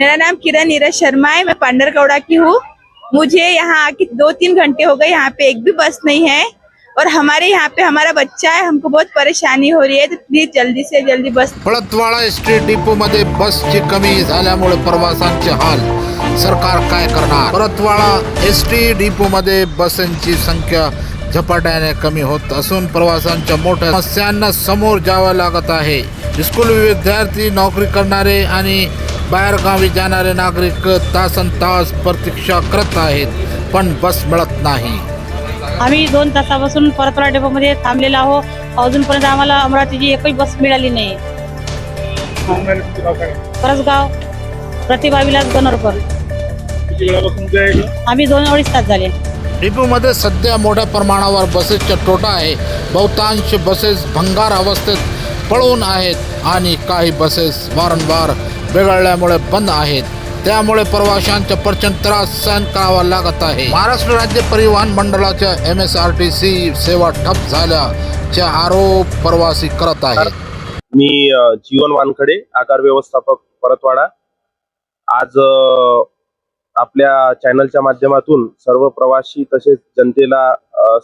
मेरा नाम किरण नीरज शर्मा है, मैं पांडरकौड़ा की हूँ। मुझे यहाँ आके दो तीन घंटे हो गए, यहाँ पे एक भी बस नहीं है। और हमारे यहाँ पे हमारा बच्चा है, हमको बहुत परेशानी हो रही है तो प्लीज़ जल्दी से जल्दी bus Paltawada S T depot मध्ये बसची कमी झाल्यामुळे हाल. सरकार काय करणार? परतवाडा एस टी डिपो मध्ये बसांची संख्या झपाट्याने कमी होत असून प्रवाशांच्या मोठ्या समस्यांना समोर जावं लागत आहे. स्कूल विद्यार्थी नोकरी करणारे आणि बाहेरगावी जाणारे नागरिक तासन तास प्रतीक्षा करत आहेत पण बस मिळत नाही. आम्ही दोन तासापासून परतवाडा डेपोमध्ये थांबलेलो आहोत. अजूनपर्यंत आम्हाला अमरावतीची एकही बस मिळाली नाही. परसगाव प्रतिभा विलास आहे का? आम्ही दोन अडीच तास झाले. डिपोमध्ये सध्या मोठ्या प्रमाणावर बसेसचा तोटा आहे. बहुतांश बसेस भंगार अवस्थेत पळून आहेत आणि काही बसेस वारंवार बिघडल्यामुळे बंद आहेत. त्यामुळे प्रवाशांचा प्रचंड त्रास सहन करावा लागत आहे. महाराष्ट्र राज्य परिवहन मंडळाच्या M S R T C सेवा ठप झाल्याचे आरोप प्रवासी करत आहेत. मी जीवन वानखडे आकार व्यवस्थापक परतवाडा. आज आपल्या चॅनलच्या माध्यमातून सर्व प्रवासी तसेच जनतेला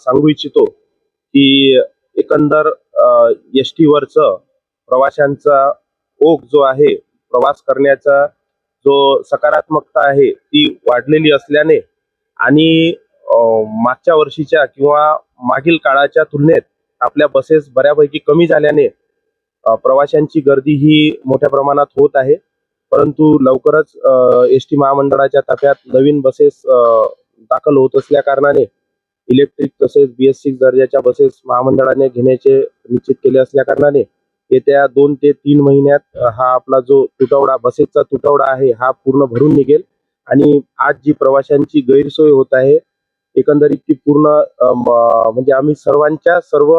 सांगू इच्छितो की एकंदर एस टीवरचं प्रवाशांचा ओघ जो आहे प्रवास करण्याचा जो सकारात्मकता आहे ती वाढलेली असल्याने आणि मागच्या वर्षीच्या किंवा मागील काळाच्या तुलनेत आपल्या बसेस बऱ्यापैकी कमी झाल्याने प्रवाशांची गर्दी ही मोठ्या प्रमाणात होत आहे. परंतु लवकरच एस टी महामंडळाच्या ताफ्यात नवीन बसेस दाखल होत असल्या कारणाने इलेक्ट्रिक तसेच बी एस सिक्स दर्जाच्या बसेस महामंडळाने घेण्याचे निश्चित केले असल्या कारणाने येत्या दोन ते तीन महिन्यात हा आपला जो तुटवडा बसेसचा तुटवडा आहे हा पूर्ण भरून निघेल. आणि आज जी प्रवाशांची गैरसोय होत आहे एकंदरीत ती पूर्ण म्हणजे आम्ही सर्वांच्या सर्व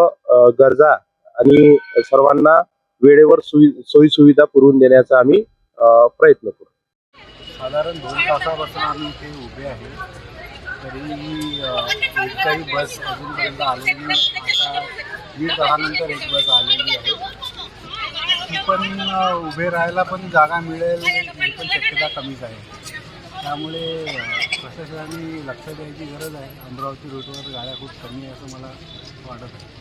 गरजा आणि सर्वांना वेळेवर सोयी सुविधा पुरवून देण्याचा आम्ही प्रयत्न करू. साधारण दोन तासापासून आम्ही इथे उभे आहे. तरी अ, बस अजूनपर्यंत आलेली आता दीड दहानंतर एक बस आलेली आहे. ती पण उभे राहायला पण जागा मिळेल ही पण शक्यता कमीच आहे. त्यामुळे प्रशासनाने लक्ष द्यायची गरज आहे. अमरावती रूटवर गाड्या खूप कमी आहे असं मला वाटत आहे.